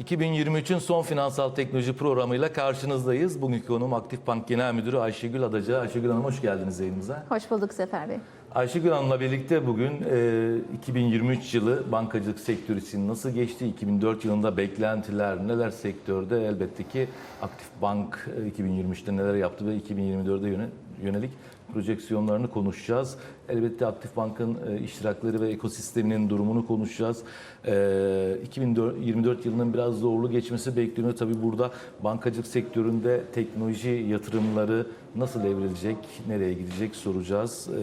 2023'ün son finansal teknoloji programıyla karşınızdayız. Bugünkü konuğum Aktif Bank Genel Müdürü Ayşegül Adacı. Ayşegül Hanım hoş geldiniz yayınımıza. Hoş bulduk Sefer Bey. Ayşegül Hanım'la birlikte bugün e, 2023 yılı bankacılık sektörü için nasıl geçti? 2004 yılında beklentiler neler sektörde? Elbette ki Aktif Bank e, 2023'te neler yaptı ve 2024'de yöne- yönelik projeksiyonlarını konuşacağız. Elbette Aktif Bank'ın e, iştirakları ve ekosisteminin durumunu konuşacağız. E, 2024 yılının biraz zorlu geçmesi bekleniyor. Tabii burada bankacılık sektöründe teknoloji yatırımları nasıl evrilecek, nereye gidecek soracağız. E,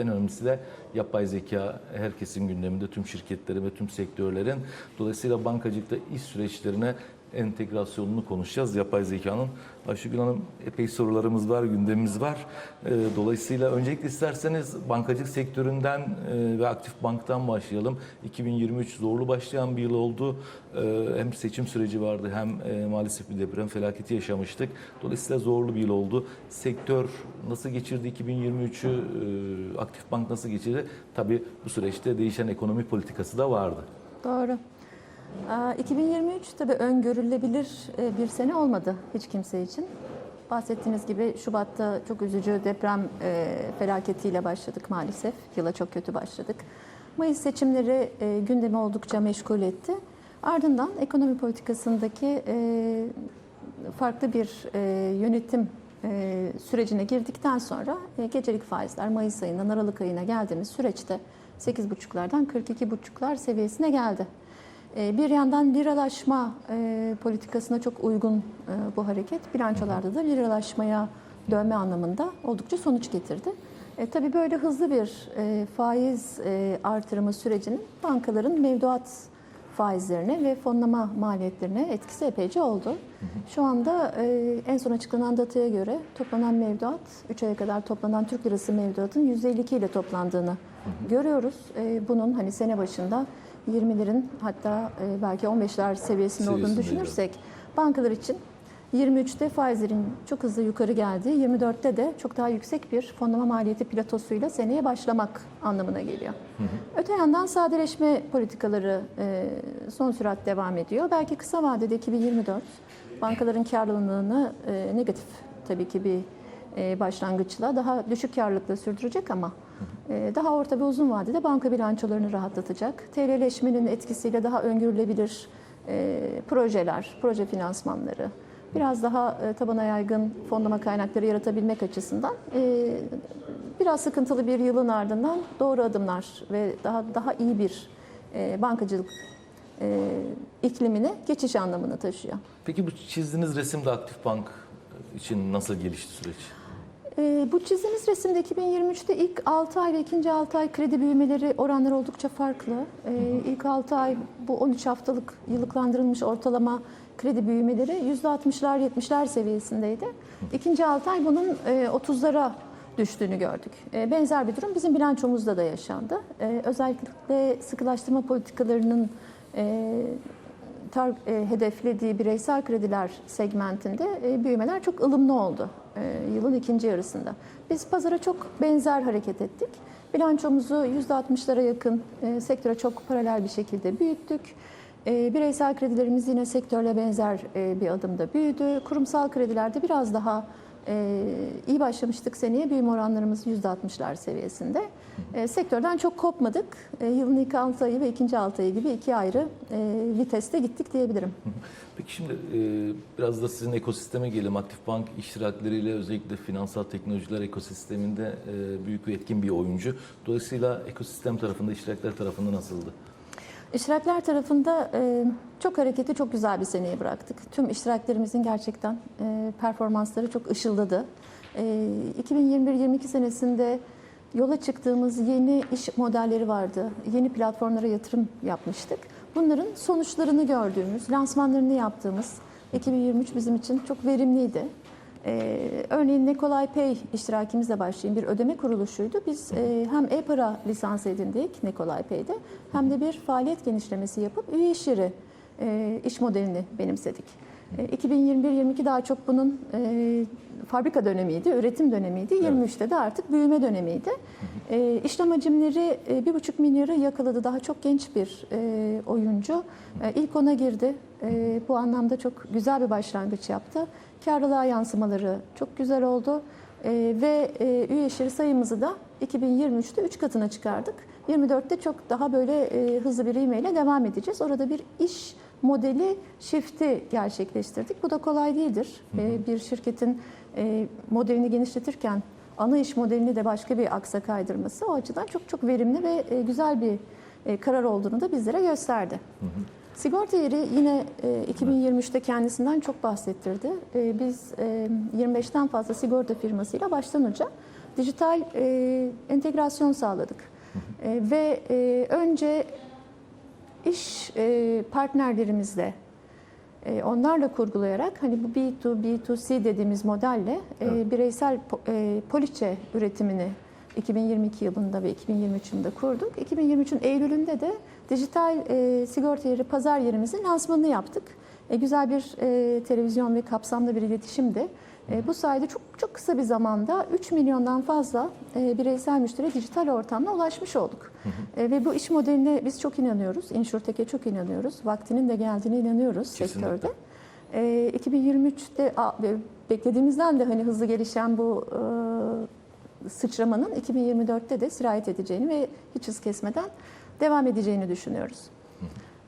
en önemlisi de yapay zeka herkesin gündeminde, tüm şirketlerin ve tüm sektörlerin. Dolayısıyla bankacılıkta iş süreçlerine entegrasyonunu konuşacağız yapay zekanın. Ayşegül Hanım epey sorularımız var, gündemimiz var. Ee, Dolayısıyla öncelikle isterseniz bankacılık sektöründen e, ve aktif banktan başlayalım. 2023 zorlu başlayan bir yıl oldu. Ee, Hem seçim süreci vardı hem e, maalesef bir deprem felaketi yaşamıştık. Dolayısıyla zorlu bir yıl oldu. Sektör nasıl geçirdi 2023'ü, e, aktif bank nasıl geçirdi? Tabii bu süreçte değişen ekonomi politikası da vardı. Doğru. Aa, 2023 tabii öngörülebilir e, bir sene olmadı hiç kimse için. Bahsettiğiniz gibi Şubat'ta çok üzücü deprem e, felaketiyle başladık maalesef. Yıla çok kötü başladık. Mayıs seçimleri e, gündemi oldukça meşgul etti. Ardından ekonomi politikasındaki farklı bir yönetim sürecine girdikten sonra gecelik faizler Mayıs ayından Aralık ayına geldiğimiz süreçte 8,5'lardan 42,5'lar seviyesine geldi. E, Bir yandan liralaşma e, politikasına çok uygun e, bu hareket. Bilançolarda da liralaşmaya dönme anlamında oldukça sonuç getirdi. E, tabii böyle hızlı bir e, faiz e, artırımı sürecinin bankaların mevduat faizlerine ve fonlama maliyetlerine etkisi epeyce oldu. Şu anda e, en son açıklanan dataya göre toplanan mevduat, 3 aya kadar toplanan Türk lirası mevduatın %52 ile toplandığını görüyoruz. E, bunun hani sene başında 20'lerin hatta e, belki 15'ler seviyesinde olduğunu Seviyesindeydi. düşünürsek bankalar için 23'te faizlerin çok hızlı yukarı geldiği, 24'te de çok daha yüksek bir fonlama maliyeti platosuyla seneye başlamak anlamına geliyor. Öte yandan sadeleşme politikaları e, son sürat devam ediyor. Belki kısa vadede 2024 bankaların karlılığını e, negatif tabii ki bir başlangıçla daha düşük karlılıkla sürdürecek ama e, daha orta ve uzun vadede banka bilançolarını rahatlatacak. TL'leşmenin etkisiyle daha öngörülebilir e, projeler, proje finansmanları, biraz daha e, tabana yaygın fonlama kaynakları yaratabilmek açısından e, biraz sıkıntılı bir yılın ardından doğru adımlar ve daha daha iyi bir e, bankacılık e, iklimine geçiş anlamını taşıyor. Peki bu çizdiğiniz resimde aktif bank için nasıl gelişti süreç? E, bu çizdiğimiz resimde 2023'te ilk 6 ay ve ikinci 6 ay kredi büyümeleri oranları oldukça farklı. E, ilk 6 ay bu 13 haftalık yıllıklandırılmış ortalama kredi büyümeleri %60'lar 70'ler seviyesindeydi. İkinci 6 ay bunun e, 30'lara düştüğünü gördük. E, benzer bir durum bizim bilançomuzda da yaşandı. E, özellikle sıkılaştırma politikalarının e, tar- e, hedeflediği bireysel krediler segmentinde e, büyümeler çok ılımlı oldu e, yılın ikinci yarısında. Biz pazara çok benzer hareket ettik. Bilançomuzu %60'lara yakın e, sektöre çok paralel bir şekilde büyüttük. E, bireysel kredilerimiz yine sektörle benzer e, bir adımda büyüdü. Kurumsal kredilerde biraz daha e, iyi başlamıştık seneye. Büyüme oranlarımız %60'lar seviyesinde. E, sektörden çok kopmadık. E, yılın ilk 6 ayı ve ikinci 6 ayı gibi iki ayrı e, viteste gittik diyebilirim. Peki şimdi e, biraz da sizin ekosisteme gelelim. Aktif Bank iştirakleriyle özellikle finansal teknolojiler ekosisteminde e, büyük ve etkin bir oyuncu. Dolayısıyla ekosistem tarafında, iştirakler tarafında nasıldı? İştirakler tarafında e, çok hareketi çok güzel bir seneye bıraktık. Tüm iştiraklerimizin gerçekten e, performansları çok ışıldadı. E, 2021-22 senesinde yola çıktığımız yeni iş modelleri vardı. Yeni platformlara yatırım yapmıştık. Bunların sonuçlarını gördüğümüz, lansmanlarını yaptığımız 2023 bizim için çok verimliydi. Ee, örneğin Nikolay Pay iştirakimizle başlayan bir ödeme kuruluşuydu. Biz e, hem e-para lisans edindik Nikolay Pay'de hem de bir faaliyet genişlemesi yapıp üye iş e, iş modelini benimsedik. E, 2021-22 daha çok bunun e, fabrika dönemiydi, üretim dönemiydi. 23'te de artık büyüme dönemiydi. E, işlem hacimleri e, 1,5 milyarı yakaladı. Daha çok genç bir e, oyuncu. E, ilk ona girdi. E, bu anlamda çok güzel bir başlangıç yaptı. Karlılığa yansımaları çok güzel oldu. E, ve e, üye işleri sayımızı da 2023'te 3 katına çıkardık. 24'te çok daha böyle e, hızlı bir ivmeyle devam edeceğiz. Orada bir iş modeli shift'i gerçekleştirdik. Bu da kolay değildir. E, bir şirketin e, modelini genişletirken ana iş modelini de başka bir aksa kaydırması o açıdan çok çok verimli ve e, güzel bir e, karar olduğunu da bizlere gösterdi. Sigorta yeri yine e, 2023'te kendisinden çok bahsettirdi. Biz e, 25'ten fazla sigorta firmasıyla baştan uca dijital entegrasyon sağladık. E, ve e, önce iş e, partnerlerimizle e, onlarla kurgulayarak hani bu B2, B2C dediğimiz modelle e, bireysel po- e, poliçe üretimini 2022 yılında ve 2023 yılında kurduk. 2023'ün Eylül'ünde de dijital e, sigorta yeri pazar yerimizin lansmanını yaptık. E, güzel bir e, televizyon ve kapsamlı bir iletişimdi. E, bu sayede çok çok kısa bir zamanda 3 milyondan fazla e, bireysel müşteri dijital ortamda ulaşmış olduk. E, ve bu iş modeline biz çok inanıyoruz. InsurTech'e çok inanıyoruz. Vaktinin de geldiğine inanıyoruz Kesinlikle. sektörde. E, 2023'te a, e, beklediğimizden de hani hızlı gelişen bu sıçramanın 2024'te de sirayet edeceğini ve hiç hız kesmeden devam edeceğini düşünüyoruz.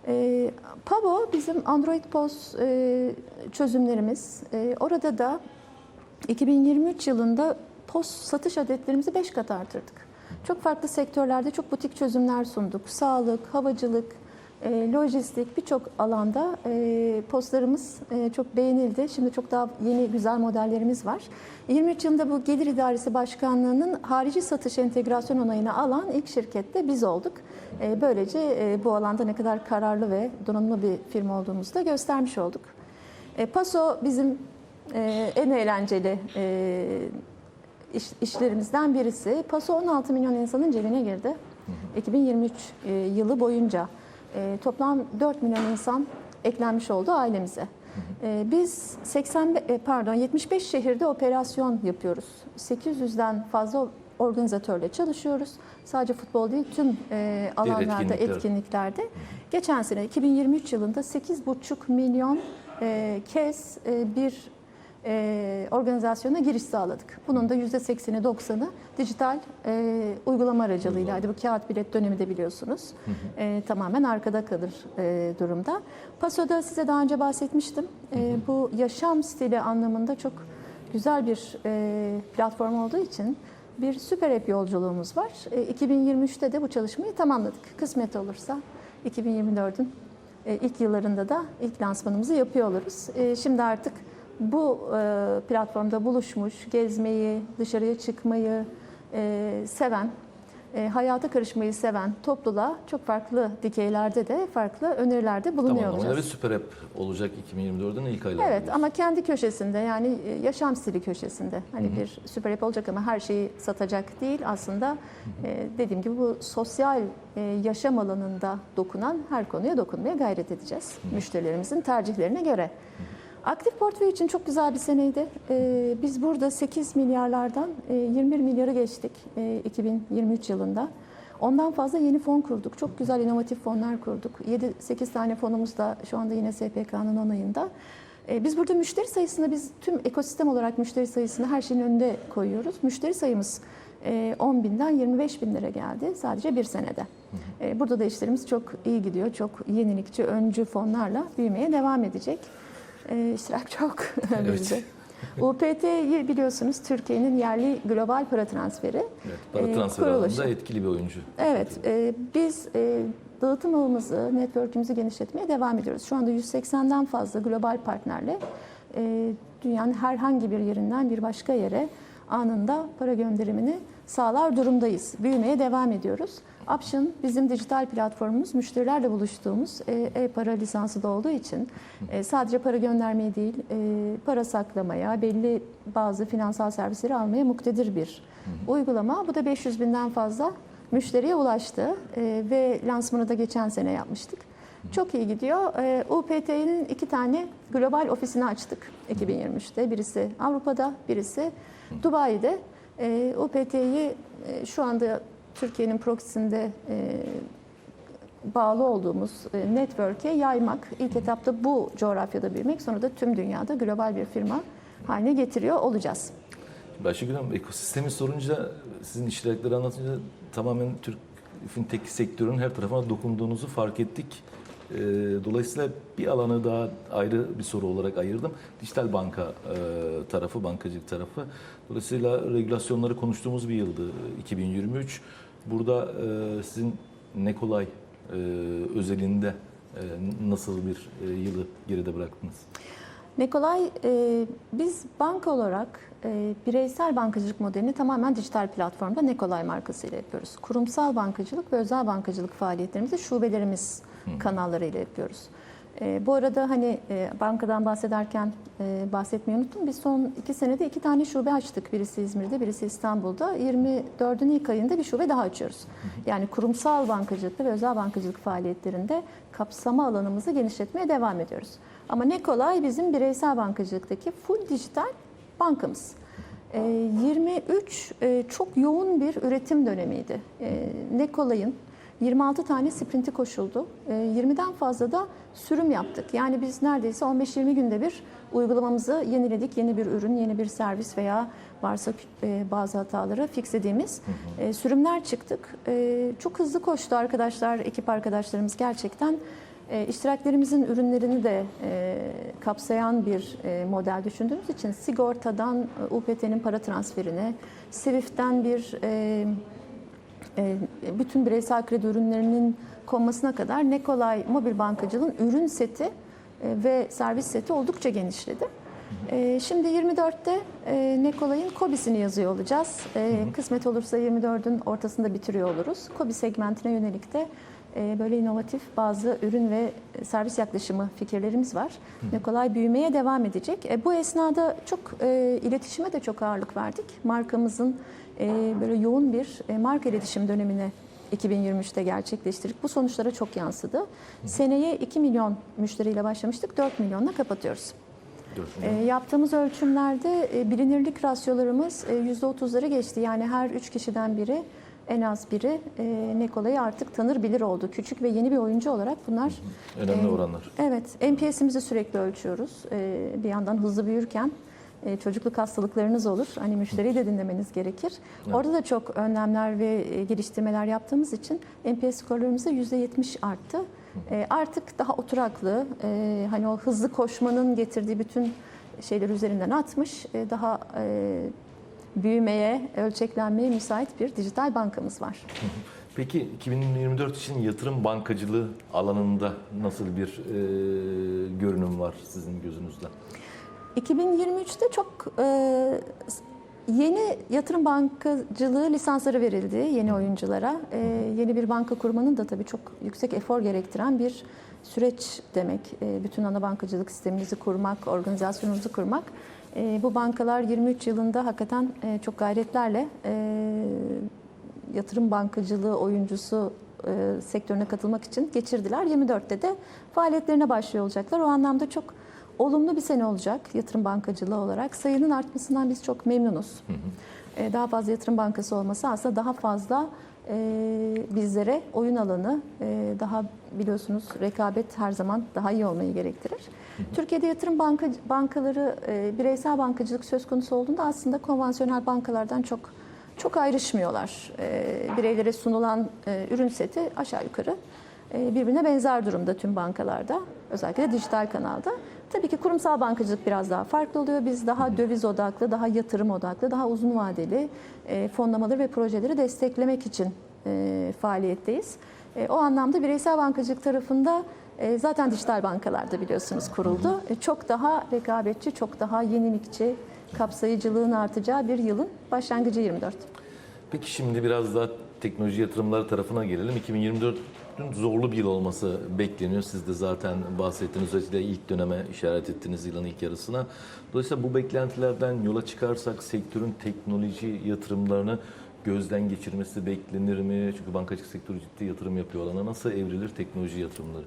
E, Pavo bizim Android POS e, çözümlerimiz. E, orada da 2023 yılında POS satış adetlerimizi 5 kat artırdık. Çok farklı sektörlerde çok butik çözümler sunduk. Sağlık, havacılık, e, lojistik birçok alanda e, postlarımız e, çok beğenildi. Şimdi çok daha yeni güzel modellerimiz var. 23 yılında bu Gelir İdaresi Başkanlığı'nın harici satış entegrasyon onayını alan ilk şirkette biz olduk. E, Böylece e, bu alanda ne kadar kararlı ve donanımlı bir firma olduğumuzu da göstermiş olduk. E, Paso bizim e, en eğlenceli e, iş- işlerimizden birisi. Paso 16 milyon insanın cebine girdi. 2023 e, yılı boyunca e, toplam 4 milyon insan eklenmiş oldu ailemize. E, Biz 80 e, pardon 75 şehirde operasyon yapıyoruz. 800'den fazla organizatörle çalışıyoruz. Sadece futbol değil tüm e, alanlarda etkinlikler. etkinliklerde. Geçen sene 2023 yılında 8,5 milyon e, kez e, bir e, organizasyona giriş sağladık. Bunun da %80'i 90'ı dijital e, uygulama aracılığıydı. Bu kağıt bilet dönemi de biliyorsunuz. E, tamamen arkada kalır e, durumda. Paso'da size daha önce bahsetmiştim. E, bu yaşam stili anlamında çok güzel bir e, platform olduğu için bir süper app yolculuğumuz var. E, 2023'te de bu çalışmayı tamamladık. Kısmet olursa 2024'ün e, ilk yıllarında da ilk lansmanımızı yapıyor oluruz. E, Şimdi artık bu e, platformda buluşmuş, gezmeyi, dışarıya çıkmayı e, seven, e, hayata karışmayı seven topluluğa çok farklı dikeylerde de farklı önerilerde bulunuyor Tamam olacağız. ve süper app olacak 2024'ün ilk aylarında. Evet ama kendi köşesinde yani e, yaşam stili köşesinde. Hani bir süper app olacak ama her şeyi satacak değil aslında. E, dediğim gibi bu sosyal e, yaşam alanında dokunan her konuya dokunmaya gayret edeceğiz. Müşterilerimizin tercihlerine göre. Aktif portföy için çok güzel bir seneydi. E, biz burada 8 milyarlardan e, 21 milyarı geçtik e, 2023 yılında. Ondan fazla yeni fon kurduk. Çok güzel inovatif fonlar kurduk. 7-8 tane fonumuz da şu anda yine SPK'nın onayında. E, Biz burada müşteri sayısını biz tüm ekosistem olarak müşteri sayısını her şeyin önünde koyuyoruz. Müşteri sayımız e, 10 binden 25 binlere geldi sadece bir senede. E, Burada da işlerimiz çok iyi gidiyor. Çok yenilikçi, öncü fonlarla büyümeye devam edecek. E, İştirak çok Evet. bizde. UPT'yi biliyorsunuz Türkiye'nin yerli global para transferi. Evet, para e, alanında etkili bir oyuncu. Evet, e, biz e, dağıtım ağımızı, network'ümüzü genişletmeye devam ediyoruz. Şu anda 180'den fazla global partnerle e, dünyanın herhangi bir yerinden bir başka yere anında para gönderimini sağlar durumdayız. Büyümeye devam ediyoruz. Option bizim dijital platformumuz, müşterilerle buluştuğumuz e, e-para lisansı da olduğu için e, sadece para göndermeyi değil, e, para saklamaya, belli bazı finansal servisleri almaya muktedir bir uygulama. Bu da 500 binden fazla müşteriye ulaştı ve lansmanı da geçen sene yapmıştık. Çok iyi gidiyor. UPT'nin iki tane global ofisini açtık 2023'te. Birisi Avrupa'da, birisi Dubai'de. E, UPT'yi e, şu anda Türkiye'nin proxisinde e, bağlı olduğumuz e, network'e yaymak. İlk etapta bu coğrafyada büyümek, sonra da tüm dünyada global bir firma haline getiriyor olacağız. Ayşegül Hanım ekosistemi sorunca sizin iştirakleri anlatınca tamamen Türk fintech sektörünün her tarafına dokunduğunuzu fark ettik. Ee, Dolayısıyla bir alanı daha ayrı bir soru olarak ayırdım. Dijital banka e, tarafı, bankacılık tarafı. Dolayısıyla regülasyonları konuştuğumuz bir yıldı 2023. Burada e, sizin ne kolay e, özelinde e, nasıl bir e, yılı geride bıraktınız? Nikolay, e, biz banka olarak e, bireysel bankacılık modelini tamamen dijital platformda Nikolay markasıyla yapıyoruz. Kurumsal bankacılık ve özel bankacılık faaliyetlerimizi şubelerimiz kanallarıyla yapıyoruz. E, bu arada hani e, bankadan bahsederken e, bahsetmeyi unuttum. Biz son iki senede iki tane şube açtık. Birisi İzmir'de, birisi İstanbul'da. 24'ün ilk ayında bir şube daha açıyoruz. Yani kurumsal bankacılıkta ve özel bankacılık faaliyetlerinde kapsama alanımızı genişletmeye devam ediyoruz. Ama ne kolay bizim bireysel bankacılıktaki full dijital bankamız. E, 23 e, çok yoğun bir üretim dönemiydi. E, ne kolayın 26 tane sprinti koşuldu. E, 20'den fazla da sürüm yaptık. Yani biz neredeyse 15-20 günde bir uygulamamızı yeniledik. Yeni bir ürün, yeni bir servis veya varsa e, bazı hataları fixlediğimiz e, sürümler çıktık. E, çok hızlı koştu arkadaşlar, ekip arkadaşlarımız gerçekten. İştiraklerimizin ürünlerini de kapsayan bir model düşündüğümüz için sigortadan UPT'nin para transferine, Swift'ten bir bütün bireysel kredi ürünlerinin konmasına kadar ne kolay mobil bankacılığın ürün seti e, ve servis seti oldukça genişledi. E, Şimdi 24'te e, ne kolayın Kobi'sini yazıyor olacağız. E, Kısmet olursa 24'ün ortasında bitiriyor oluruz. Kobi segmentine yönelik de e, böyle inovatif bazı ürün ve servis yaklaşımı fikirlerimiz var. Ne kolay büyümeye devam edecek. E, Bu esnada çok e, iletişime de çok ağırlık verdik. Markamızın e, böyle yoğun bir e, marka iletişim dönemine 2023'te gerçekleştirdik. Bu sonuçlara çok yansıdı. Seneye 2 milyon müşteriyle başlamıştık, 4 milyonla kapatıyoruz. E, yaptığımız ölçümlerde e, bilinirlik rasyolarımız e, %30'ları geçti. Yani her 3 kişiden biri en az biri e, Nikola'yı artık tanır bilir oldu. Küçük ve yeni bir oyuncu olarak bunlar Önemli e, oranlar. Evet, NPS'imizi sürekli ölçüyoruz. Ee, bir yandan hızlı büyürken e, çocukluk hastalıklarınız olur. Hani müşteriyi de dinlemeniz gerekir. Evet. Orada da çok önlemler ve e, geliştirmeler yaptığımız için NPS skorlarımız da %70 arttı. E, Artık daha oturaklı, e, hani o hızlı koşmanın getirdiği bütün şeyler üzerinden atmış, e, daha e, büyümeye, ölçeklenmeye müsait bir dijital bankamız var. Peki 2024 için yatırım bankacılığı alanında nasıl bir e, görünüm var sizin gözünüzde? 2023'te çok e, yeni yatırım bankacılığı lisansları verildi yeni oyunculara. E, yeni bir banka kurmanın da tabii çok yüksek efor gerektiren bir süreç demek. E, bütün ana bankacılık sistemimizi kurmak, organizasyonumuzu kurmak. E, bu bankalar 23 yılında hakikaten e, çok gayretlerle e, yatırım bankacılığı oyuncusu e, sektörüne katılmak için geçirdiler. 24'te de faaliyetlerine başlıyor olacaklar. O anlamda çok olumlu bir sene olacak yatırım bankacılığı olarak. Sayının artmasından biz çok memnunuz. E, daha fazla yatırım bankası olması aslında daha fazla e, bizlere oyun alanı, e, daha biliyorsunuz rekabet her zaman daha iyi olmayı gerektirir. Türkiye'de yatırım banka, bankaları, e, bireysel bankacılık söz konusu olduğunda aslında konvansiyonel bankalardan çok çok ayrışmıyorlar. E, bireylere sunulan e, ürün seti aşağı yukarı e, birbirine benzer durumda tüm bankalarda. Özellikle dijital kanalda. Tabii ki kurumsal bankacılık biraz daha farklı oluyor. Biz daha döviz odaklı, daha yatırım odaklı, daha uzun vadeli e, fonlamaları ve projeleri desteklemek için e, faaliyetteyiz. E, o anlamda bireysel bankacılık tarafında zaten dijital bankalarda biliyorsunuz kuruldu. Çok daha rekabetçi, çok daha yenilikçi, kapsayıcılığın artacağı bir yılın başlangıcı 24. Peki şimdi biraz daha teknoloji yatırımları tarafına gelelim. 2024'ün zorlu bir yıl olması bekleniyor. Siz de zaten bahsettiniz. Özellikle ilk döneme işaret ettiğiniz yılın ilk yarısına. Dolayısıyla bu beklentilerden yola çıkarsak sektörün teknoloji yatırımlarını gözden geçirmesi beklenir mi? Çünkü bankacılık sektörü ciddi yatırım yapıyor alana. Nasıl evrilir teknoloji yatırımları?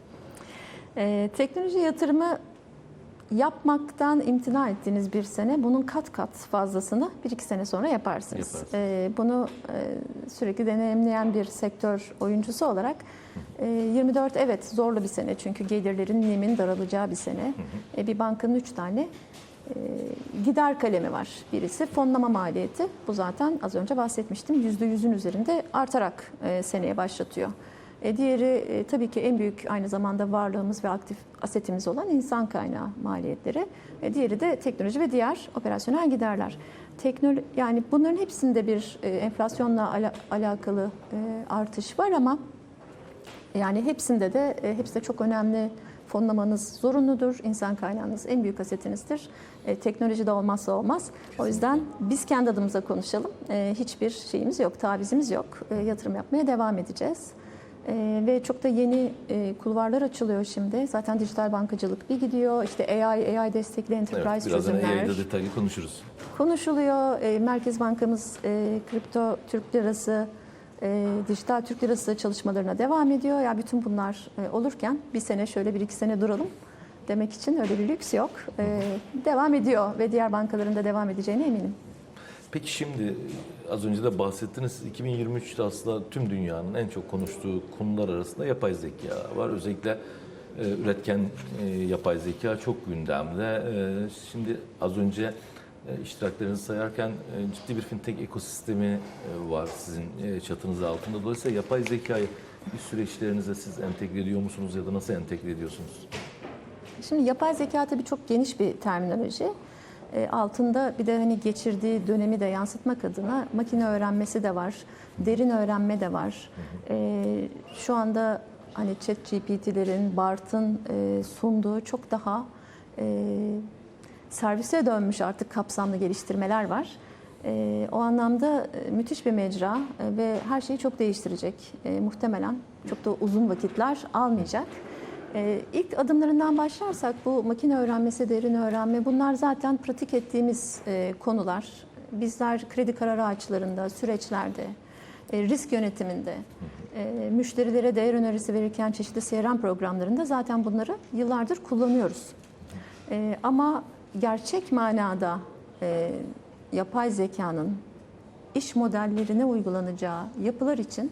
Ee, teknoloji yatırımı yapmaktan imtina ettiğiniz bir sene bunun kat kat fazlasını bir iki sene sonra yaparsınız. Yaparsınız. Ee, bunu e, sürekli deneyimleyen bir sektör oyuncusu olarak e, 24 evet zorlu bir sene çünkü gelirlerin nemin daralacağı bir sene. E, bir bankanın 3 tane e, gider kalemi var. Birisi fonlama maliyeti. Bu zaten az önce bahsetmiştim. %100'ün üzerinde artarak e, seneye başlatıyor. E, diğeri e, tabii ki en büyük aynı zamanda varlığımız ve aktif asetimiz olan insan kaynağı maliyetleri. E, diğeri de teknoloji ve diğer operasyonel giderler. Teknolo yani bunların hepsinde bir e, enflasyonla ala- alakalı e, artış var ama yani hepsinde de e, hepsi de çok önemli. Fonlamanız zorunludur. İnsan kaynağınız en büyük asetinizdir. E, teknoloji de olmazsa olmaz. O yüzden biz kendi adımıza konuşalım. E, hiçbir şeyimiz yok, tavizimiz yok. E, yatırım yapmaya devam edeceğiz. E, ve çok da yeni e, kulvarlar açılıyor şimdi. Zaten dijital bankacılık bir gidiyor. İşte AI, AI destekli enterprise Evet, birazdan çözümler yayında detaylı konuşuruz. konuşuluyor. E, Merkez Bankamız e, kripto Türk lirası, e, dijital Türk lirası çalışmalarına devam ediyor. Ya bütün bunlar e, olurken bir sene şöyle bir iki sene duralım demek için öyle bir lüks yok. E, devam ediyor ve diğer bankaların da devam edeceğine eminim. Peki şimdi az önce de bahsettiniz 2023'te aslında tüm dünyanın en çok konuştuğu konular arasında yapay zeka var. Özellikle e, üretken e, yapay zeka çok gündemde. E, şimdi az önce e, iştiraklerinizi sayarken e, ciddi bir fintech ekosistemi e, var sizin e, çatınız altında. Dolayısıyla yapay zekayı bir süreçlerinize siz entegre ediyor musunuz ya da nasıl entegre ediyorsunuz? Şimdi yapay zeka tabii çok geniş bir terminoloji. E, altında bir de hani geçirdiği dönemi de yansıtmak adına makine öğrenmesi de var, derin öğrenme de var. E, şu anda hani chat GPT'lerin, BART'ın e, sunduğu çok daha servise dönmüş artık kapsamlı geliştirmeler var. O anlamda müthiş bir mecra ve her şeyi çok değiştirecek. Muhtemelen çok da uzun vakitler almayacak. Ee, ilk adımlarından başlarsak bu makine öğrenmesi, derin öğrenme bunlar zaten pratik ettiğimiz e, konular. Bizler kredi kararı ağaçlarında, süreçlerde, e, risk yönetiminde, e, müşterilere değer önerisi verirken çeşitli CRM programlarında zaten bunları yıllardır kullanıyoruz. E, ama gerçek manada e, yapay zekanın iş modellerine uygulanacağı yapılar için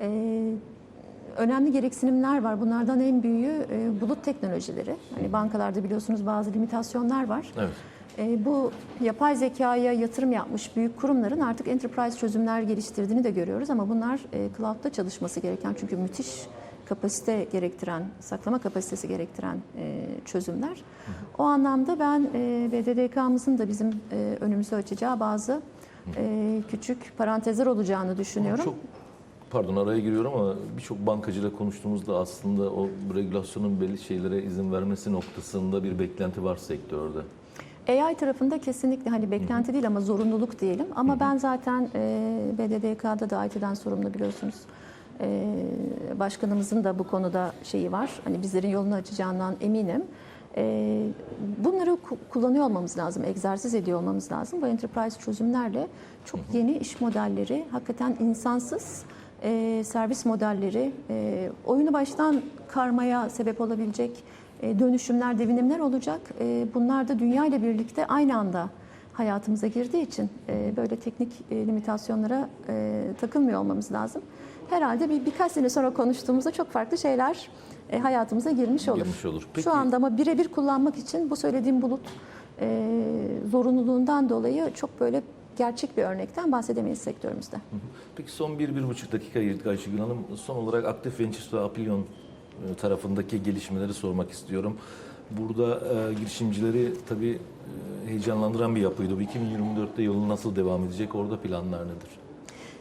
e, önemli gereksinimler var. Bunlardan en büyüğü e, bulut teknolojileri. Hani bankalarda biliyorsunuz bazı limitasyonlar var. Evet. E, bu yapay zekaya yatırım yapmış büyük kurumların artık enterprise çözümler geliştirdiğini de görüyoruz ama bunlar e, cloud'da çalışması gereken çünkü müthiş kapasite gerektiren, saklama kapasitesi gerektiren e, çözümler. O anlamda ben e, BDDK'mızın da bizim e, önümüzü açacağı bazı e, küçük parantezler olacağını düşünüyorum. Çok pardon araya giriyorum ama birçok bankacıyla konuştuğumuzda aslında o regülasyonun belli şeylere izin vermesi noktasında bir beklenti var sektörde. AI tarafında kesinlikle hani beklenti değil ama zorunluluk diyelim. Ama ben zaten e, BDDK'da da IT'den sorumlu biliyorsunuz. E, başkanımızın da bu konuda şeyi var. Hani bizlerin yolunu açacağından eminim. E, bunları ku- kullanıyor olmamız lazım, egzersiz ediyor olmamız lazım. Bu enterprise çözümlerle çok yeni iş modelleri, hakikaten insansız e, servis modelleri, e, oyunu baştan karmaya sebep olabilecek e, dönüşümler, devinimler olacak. E, bunlar da dünya ile birlikte aynı anda hayatımıza girdiği için e, böyle teknik e, limitasyonlara e, takılmıyor olmamız lazım. Herhalde bir birkaç sene sonra konuştuğumuzda çok farklı şeyler e, hayatımıza girmiş olur. Girmiş olur. Peki- Şu anda ama birebir kullanmak için bu söylediğim bulut e, zorunluluğundan dolayı çok böyle gerçek bir örnekten bahsedemeyiz sektörümüzde. Peki son bir, bir buçuk dakika ayırdık Ayşegül Hanım. Son olarak Active Ventures ve Apilion e, tarafındaki gelişmeleri sormak istiyorum. Burada e, girişimcileri tabii e, heyecanlandıran bir yapıydı. Bu 2024'te yolu nasıl devam edecek? Orada planlar nedir?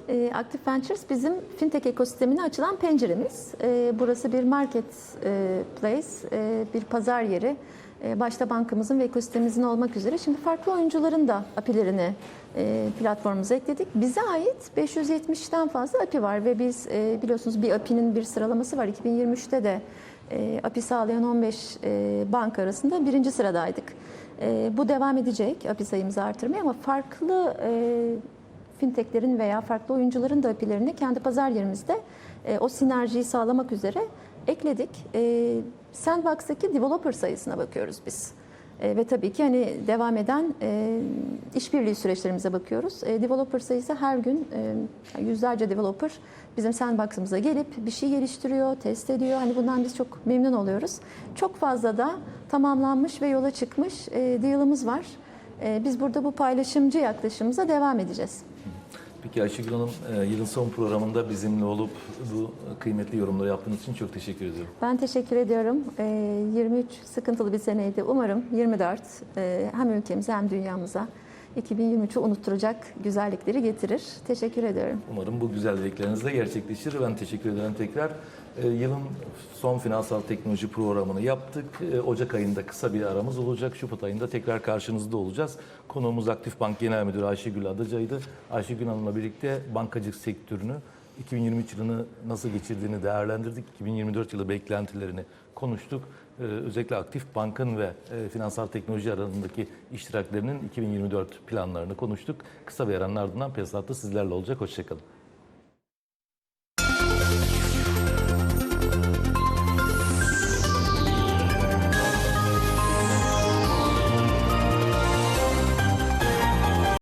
E, Active Ventures bizim fintech ekosistemine açılan penceremiz. E, burası bir market e, place, e, bir pazar yeri. E, başta bankamızın ve ekosistemimizin olmak üzere. Şimdi farklı oyuncuların da API'lerini e, platformumuza ekledik. Bize ait 570'ten fazla API var ve biz e, biliyorsunuz bir API'nin bir sıralaması var. 2023'te de API sağlayan 15 e, banka arasında birinci sıradaydık. Bu devam edecek API sayımızı artırmaya ama farklı fintechlerin veya farklı oyuncuların da API'lerini kendi pazar yerimizde o sinerjiyi sağlamak üzere ekledik. Sandbox'taki developer sayısına bakıyoruz biz. E, ve tabii ki hani devam eden e, işbirliği süreçlerimize bakıyoruz. E, developer sayısı her gün e, yüzlerce developer bizim sandbox'ımıza gelip bir şey geliştiriyor, test ediyor. Hani bundan biz çok memnun oluyoruz. Çok fazla da tamamlanmış ve yola çıkmış e, deal'ımız var. E, biz burada bu paylaşımcı yaklaşımımıza devam edeceğiz. Peki Ayşegül Hanım e, yılın son programında bizimle olup bu kıymetli yorumları yaptığınız için çok teşekkür ediyorum. Ben teşekkür ediyorum. E, 23 sıkıntılı bir seneydi. Umarım 24 e, hem ülkemize hem dünyamıza 2023'ü unutturacak güzellikleri getirir. Teşekkür ediyorum. Umarım bu güzel de gerçekleşir. Ben teşekkür ederim tekrar. E, Yılın son finansal teknoloji programını yaptık. E, Ocak ayında kısa bir aramız olacak. Şubat ayında tekrar karşınızda olacağız. Konuğumuz Aktif Bank Genel Müdürü Ayşegül Adıca'ydı. Ayşegül Hanım'la birlikte bankacılık sektörünü 2023 yılını nasıl geçirdiğini değerlendirdik. 2024 yılı beklentilerini konuştuk. Ee, özellikle Aktif Bank'ın ve e, finansal teknoloji arasındaki iştiraklerinin 2024 planlarını konuştuk. Kısa bir aranın ardından Pesat'ta sizlerle olacak. Hoşçakalın.